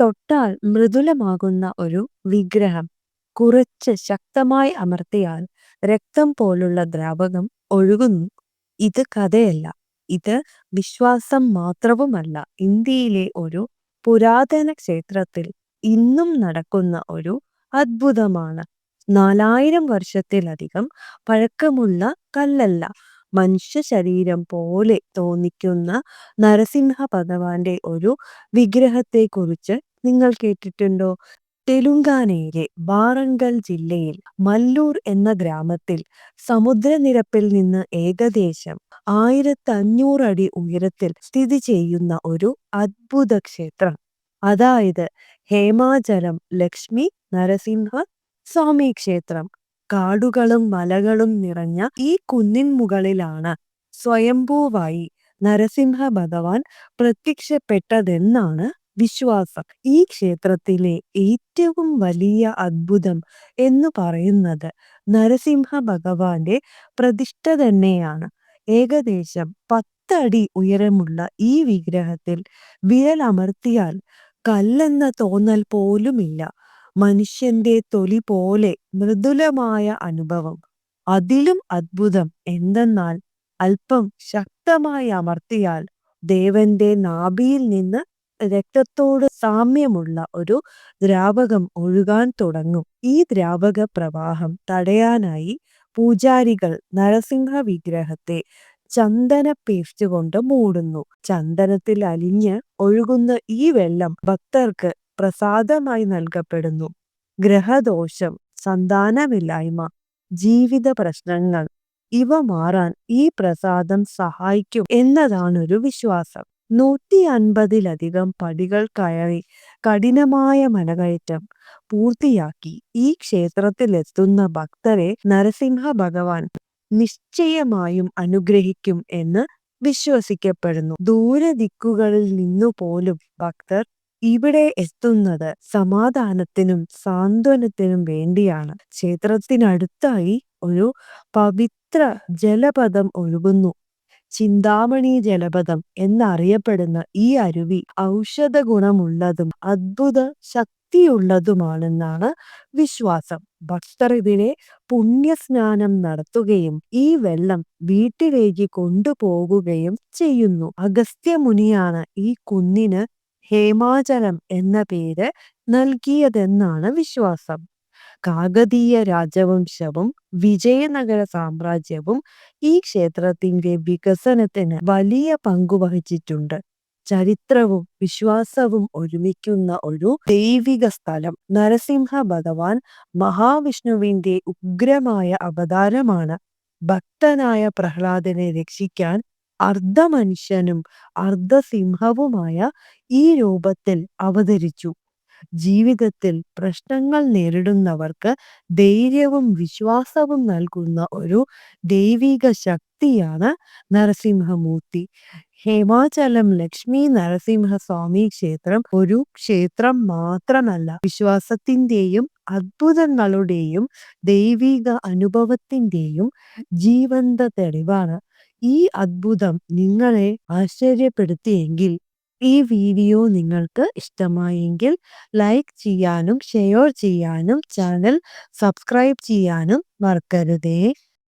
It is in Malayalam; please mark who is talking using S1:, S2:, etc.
S1: തൊട്ടാൽ മൃദുലമാകുന്ന ഒരു വിഗ്രഹം. കുറച്ച് ശക്തമായി അമർത്തിയാൽ രക്തം പോലുള്ള ദ്രാവകം ഒഴുകുന്നു. ഇത് കഥയല്ല. ഇത് വിശ്വാസം മാത്രവുമല്ല. ഇന്ത്യയിലെ ഒരു പുരാതന ക്ഷേത്രത്തിൽ ഇന്നും നടക്കുന്ന ഒരു അത്ഭുതമാണ്. നാലായിരം വർഷത്തിലധികം പഴക്കമുള്ള കല്ലല്ല. മനുഷ്യ ശരീരം പോലെ തോന്നിക്കുന്ന നരസിംഹ ഭഗവാന്റെ ഒരു വിഗ്രഹത്തെക്കുറിച്ച് നിങ്ങൾ കേട്ടിട്ടുണ്ടോ? തെലുങ്കാനയിലെ വാറങ്കൽ ജില്ലയിൽ മല്ലൂർ എന്ന ഗ്രാമത്തിൽ സമുദ്രനിരപ്പിൽ നിന്ന് ഏകദേശം ആയിരത്തി അഞ്ഞൂറ് അടി ഉയരത്തിൽ സ്ഥിതി ചെയ്യുന്ന ഒരു അത്ഭുത ക്ഷേത്രം. അതായത് ഹേമാചലം ലക്ഷ്മി നരസിംഹ സ്വാമി ക്ഷേത്രം. കാടുകളും മലകളും നിറഞ്ഞ ഈ കുന്നിൻ മുകളിലാണ് സ്വയംഭൂവായി നരസിംഹ ഭഗവാൻ പ്രത്യക്ഷപ്പെട്ടതെന്നാണ് വിശ്വാസം ഈ ക്ഷേത്രത്തിലെ ഏറ്റവും വലിയ അത്ഭുതം എന്ന് പറയുന്നത് നരസിംഹ ഭഗവാന്റെ പ്രതിഷ്ഠ തന്നെയാണ്. ഏകദേശം പത്തടി ഉയരമുള്ള ഈ വിഗ്രഹത്തിൽ വിരലമർത്തിയാൽ കല്ലെന്ന തോന്നൽ പോലുമില്ല. മനുഷ്യന്റെ തൊലി പോലെ മൃദുലമായ അനുഭവം. അതിലും അത്ഭുതം എന്തെന്നാൽ അല്പം ശക്തമായി അമർത്തിയാൽ ദേവന്റെ നാഭിയിൽ നിന്ന് രക്തത്തോട് സാമ്യമുള്ള ഒരു ദ്രാവകം ഒഴുകാൻ തുടങ്ങും. ഈ ദ്രാവക പ്രവാഹം തടയാനായി പൂജാരികൾ നരസിംഹ വിഗ്രഹത്തെ ചന്ദന പേസ്റ്റ് കൊണ്ട് മൂടുന്നു. ചന്ദനത്തിൽ അലിഞ്ഞ് ഒഴുകുന്ന ഈ വെള്ളം ഭക്തർക്ക് പ്രസാദമായി നൽകപ്പെടുന്നു. ഗ്രഹദോഷം സന്താനമില്ലായ്മ ജീവിത പ്രശ്നങ്ങൾ ഇവ മാറാൻ ഈ പ്രസാദം സഹായിക്കും എന്നതാണൊരു വിശ്വാസം. നൂറ്റി അൻപതിലധികം പടികൾ കയറി കഠിനമായ മനകയറ്റം പൂർത്തിയാക്കി. ഈ ക്ഷേത്രത്തിലെത്തുന്ന ഭക്തരെ നരസിംഹ ഭഗവാൻ നിശ്ചയമായും അനുഗ്രഹിക്കും എന്ന് വിശ്വസിക്കപ്പെടുന്നു. ദൂരദിക്കുകളിൽ നിന്നു പോലും ഭക്തർ ഇവിടെ എത്തുന്നത് സമാധാനത്തിനും സാന്ത്വനത്തിനും വേണ്ടിയാണ്. ക്ഷേത്രത്തിനടുത്തായി ഒരു പവിത്ര ജലപഥം ഒഴുകുന്നു. ചിന്താമണി ജലപഥം എന്നറിയപ്പെടുന്ന ഈ അരുവി ഔഷധ ഗുണമുള്ളതും അദ്ഭുത ശക്തിയുള്ളതുമാണെന്നാണ് വിശ്വാസം. ഭക്തർ ഇതിനെ പുണ്യസ്നാനം നടത്തുകയും ഈ വെള്ളം വീട്ടിലേക്ക് കൊണ്ടുപോകുകയും ചെയ്യുന്നു. അഗസ്ത്യ മുനിയാണ് ഈ കുന്നിന് ഹേമാചലം എന്ന പേര് നൽകിയതെന്നാണ് വിശ്വാസം. കാകതീയ രാജവംശവും വിജയനഗര സാമ്രാജ്യവും ഈ ക്ഷേത്രത്തിന്റെ വികസനത്തിന് വലിയ പങ്കുവഹിച്ചിട്ടുണ്ട് ചരിത്രവും വിശ്വാസവും ഒരുമിക്കുന്ന ഒരു ദൈവിക സ്ഥലം നരസിംഹ ഭഗവാൻ മഹാവിഷ്ണുവിന്റെ ഉഗ്രമായ അവതാരമാണ്. ഭക്തനായ പ്രഹ്ലാദനെ രക്ഷിക്കാൻ അർദ്ധമനുഷ്യനും അർദ്ധസിംഹവുമായ ഈ രൂപത്തിൽ അവതരിച്ചു. ജീവിതത്തിൽ പ്രശ്നങ്ങൾ നേരിടുന്നവർക്ക് ധൈര്യവും വിശ്വാസവും നൽകുന്ന ഒരു ദൈവിക ശക്തിയാണ് നരസിംഹമൂർത്തി. ഹേമാചലം ലക്ഷ്മി നരസിംഹ സ്വാമി ക്ഷേത്രം ഒരു ക്ഷേത്രം മാത്രമല്ല വിശ്വാസത്തിന്റെയും അത്ഭുതങ്ങളുടെയും ദൈവിക അനുഭവത്തിന്റെയും ജീവന്ത തെളിവാണ്. ഈ അത്ഭുതം നിങ്ങളെ ആശ്ചര്യപ്പെടുത്തിയെങ്കിൽ ഈ വീഡിയോ നിങ്ങൾക്ക് ഇഷ്ടമായെങ്കിൽ ലൈക്ക് ചെയ്യാനും ഷെയർ ചെയ്യാനും ചാനൽ സബ്സ്ക്രൈബ് ചെയ്യാനും മറക്കരുതേ.